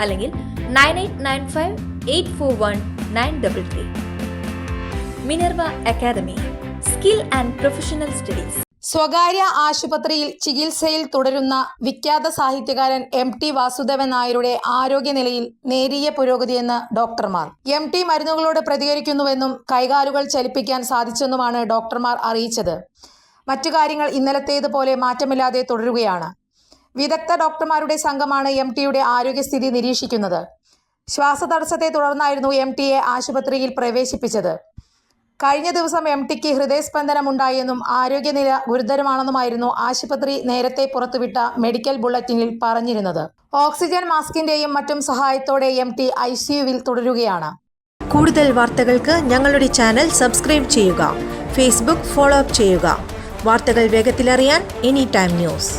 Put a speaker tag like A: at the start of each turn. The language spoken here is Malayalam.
A: അല്ലെങ്കിൽ nine eight nine five eight four one nine double three. Minerva Academy skill and professional studies.
B: സ്വകാര്യ ആശുപത്രിയിൽ ചികിത്സയിൽ തുടരുന്ന വിഖ്യാത സാഹിത്യകാരൻ എം ടി വാസുദേവൻ നായരുടെ ആരോഗ്യനിലയിൽ നേരിയ പുരോഗതിയെന്ന് ഡോക്ടർമാർ. എം ടി മരുന്നുകളോട് പ്രതികരിക്കുന്നുവെന്നും കൈകാലുകൾ ചലിപ്പിക്കാൻ സാധിച്ചെന്നുമാണ് ഡോക്ടർമാർ അറിയിച്ചത്. മറ്റു കാര്യങ്ങൾ ഇന്നലത്തേതുപോലെ മാറ്റമില്ലാതെ തുടരുകയാണ്. വിദഗ്ധ ഡോക്ടർമാരുടെ സംഘമാണ് എം ടിയുടെ ആരോഗ്യസ്ഥിതി നിരീക്ഷിക്കുന്നത്. ശ്വാസതടസ്സത്തെ തുടർന്നായിരുന്നു എം ടിയെ ആശുപത്രിയിൽ പ്രവേശിപ്പിച്ചത്. കഴിഞ്ഞ ദിവസം എം ടിക്ക് ഹൃദയസ്പന്ദനമുണ്ടായെന്നും ആരോഗ്യനില ഗുരുതരമാണെന്നുമായിരുന്നു ആശുപത്രി നേരത്തെ പുറത്തുവിട്ട മെഡിക്കൽ ബുള്ളറ്റിനിൽ പറഞ്ഞിരുന്നത്. ഓക്സിജൻ മാസ്കിന്റെയും മറ്റും സഹായത്തോടെ എം ടി ഐ സിയുവിൽ തുടരുകയാണ്.
C: കൂടുതൽ വാർത്തകൾക്ക് ഞങ്ങളുടെ ചാനൽ സബ്സ്ക്രൈബ് ചെയ്യുക ഫേസ്ബുക്ക് ഫോളോ അപ്പ് ചെയ്യുക. വാർത്തകൾ വേഗത്തിലറിയാൻ എനി ടൈം ന്യൂസ്.